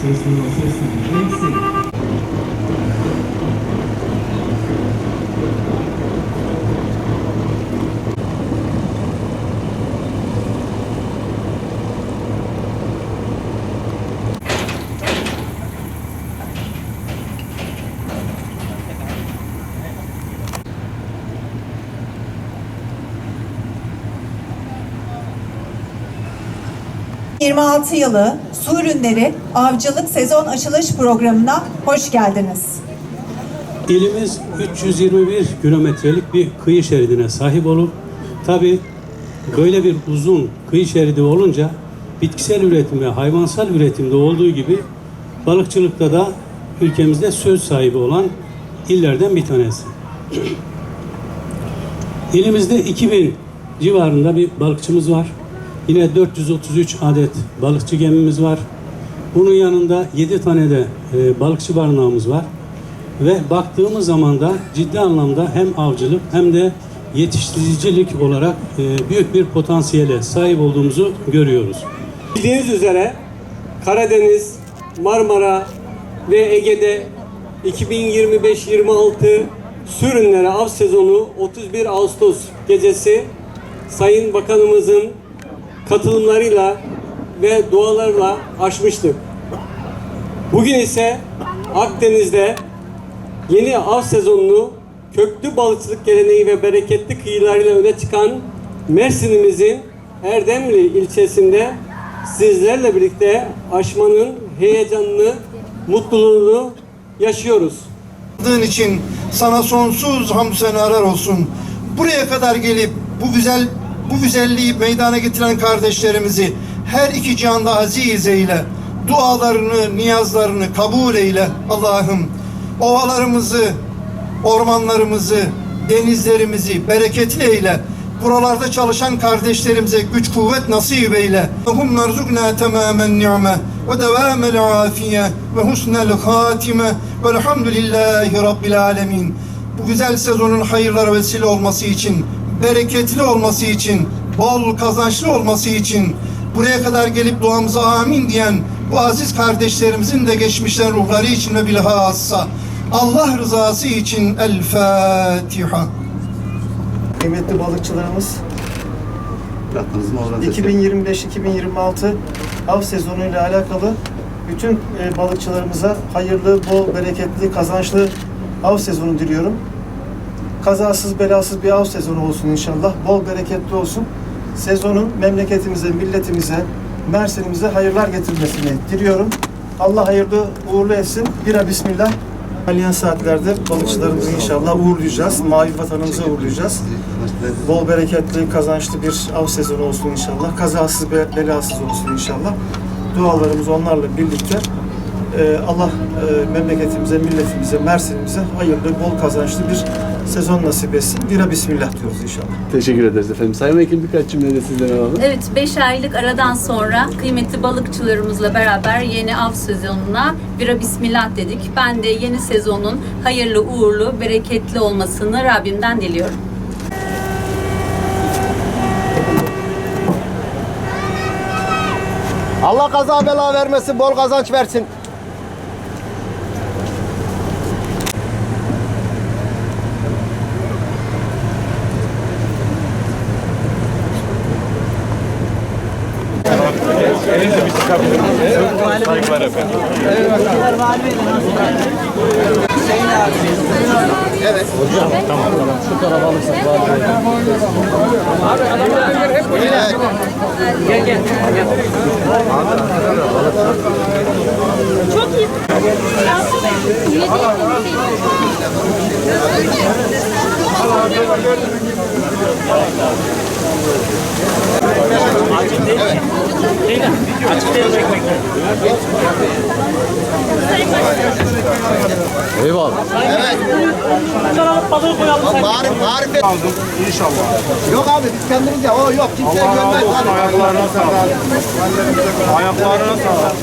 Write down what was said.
Sesli, sesli, sesli. Neyse. 26 yılı su ürünleri avcılık sezon açılış programına hoş geldiniz. İlimiz 321 kilometrelik bir kıyı şeridine sahip olup tabi böyle bir uzun kıyı şeridi olunca bitkisel üretim ve hayvansal üretimde olduğu gibi balıkçılıkta da ülkemizde söz sahibi olan illerden bir tanesi. İlimizde 2000 civarında bir balıkçımız var. Yine 433 adet balıkçı gemimiz var. Bunun yanında 7 tane de e, balıkçı barınağımız var. Ve baktığımız zaman da ciddi anlamda hem avcılık hem de yetiştiricilik olarak e, büyük bir potansiyele sahip olduğumuzu görüyoruz. Bildiğiniz üzere Karadeniz, Marmara ve Ege'de 2025-26 sürünlere av sezonu 31 Ağustos gecesi Sayın Bakanımızın katılımlarıyla ve dualarla açmıştık. Bugün ise Akdeniz'de yeni av sezonunu köklü balıkçılık geleneği ve bereketli kıyılarıyla öne çıkan Mersin'imizin Erdemli ilçesinde sizlerle birlikte aşmanın heyecanını, mutluluğunu yaşıyoruz. için sana sonsuz hamd senalar olsun. Buraya kadar gelip bu güzel bu güzelliği meydana getiren kardeşlerimizi her iki cihanda aziz eyle. Dualarını, niyazlarını kabul eyle Allah'ım. Ovalarımızı, ormanlarımızı, denizlerimizi bereketli eyle. Buralarda çalışan kardeşlerimize güç kuvvet nasip eyle. Hum narzukna tamamen ni'me ve devamel afiye ve husnel hatime velhamdülillahi rabbil alemin. Bu güzel sezonun hayırlara vesile olması için, bereketli olması için, bol kazançlı olması için, buraya kadar gelip duamıza amin diyen bu aziz kardeşlerimizin de geçmişten ruhları için ve bilhassa Allah rızası için El Fatiha. Kıymetli balıkçılarımız Bıraktınız mı oradan sesle? 2025-2026 av sezonu ile alakalı bütün e, balıkçılarımıza hayırlı, bol, bereketli, kazançlı av sezonu diliyorum. Kazasız belasız bir av sezonu olsun inşallah. Bol bereketli olsun. Sezonun memleketimize, milletimize, Mersin'imize hayırlar getirmesini diliyorum. Allah hayırlı uğurlu etsin. Bira bismillah. İlerleyen saatlerde balıkçılarımızı inşallah uğurlayacağız. Mavi vatanımıza uğurlayacağız. Bol bereketli, kazançlı bir av sezonu olsun inşallah. Kazasız ve belasız olsun inşallah. Dualarımız onlarla birlikte e, Allah e, memleketimize, milletimize, Mersin'imize hayırlı, bol kazançlı bir sezon nasip etsin. Bira bismillah diyoruz inşallah. Teşekkür ederiz efendim. Sayın Vekilim birkaç cümle de sizden alalım. Evet, 5 aylık aradan sonra kıymetli balıkçılarımızla beraber yeni av sezonuna bira bismillah dedik. Ben de yeni sezonun hayırlı, uğurlu, bereketli olmasını Rabbimden diliyorum. Allah kaza bela vermesin, bol kazanç versin. Elinle bir çıkabilir misiniz? Saygılar efendim. Evet. Tamam tamam. Şu tarafa alırsak var. Abi adamlar hep böyle. Gel gel. gel. Çok iyi. Eyvallah. Marif, marifet. Aldım inşallah. Yok abi biz kendimiz ya. O yok kimseye görmez. Ayaklarına sağlık. Ayaklarına sağlık.